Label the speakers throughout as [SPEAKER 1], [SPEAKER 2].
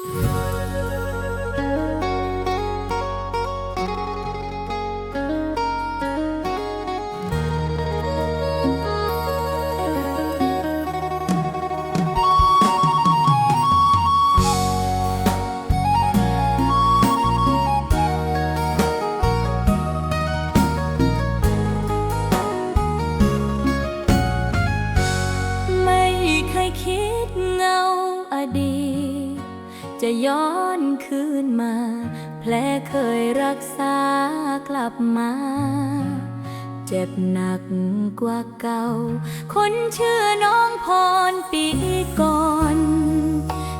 [SPEAKER 1] ไม่เคยคิดเงาอดีต จะย้อนคืนมา แผลเคยรักษากลับมา เจ็บหนักกว่าเก่า คนชื่อน้องพรปีก่อน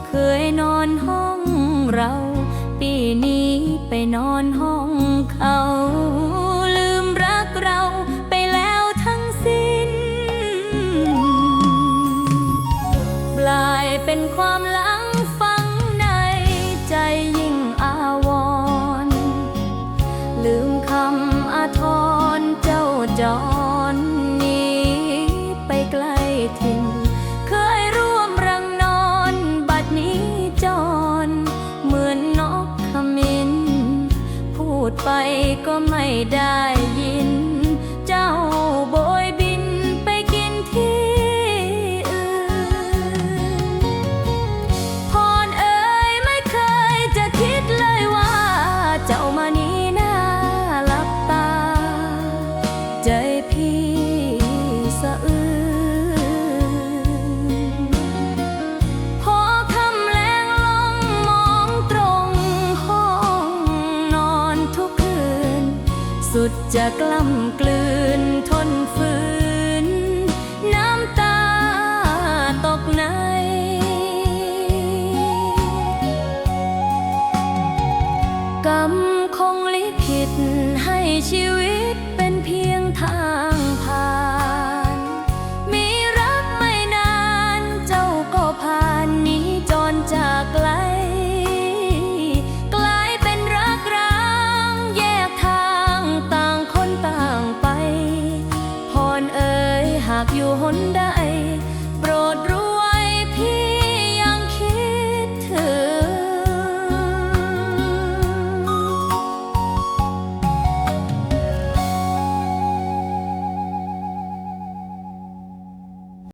[SPEAKER 1] เคยนอนห้องเรา ปีนี้ไปนอนห้องเขา ลืมรักเราไปแล้วทั้งสิ้นกลายเป็นความลัง จรนี้ไปไกลถิ่น เคยร่วมรังนอนบัดนี้จร เหมือนนกขมิ้น พูดไปก็ไม่ได้ยิน เจ้าโบย สุดจะกล้ำกลืนทนฝืน น้ำตาตกใน กรรมคงลิขิตให้ชีวิต Honda.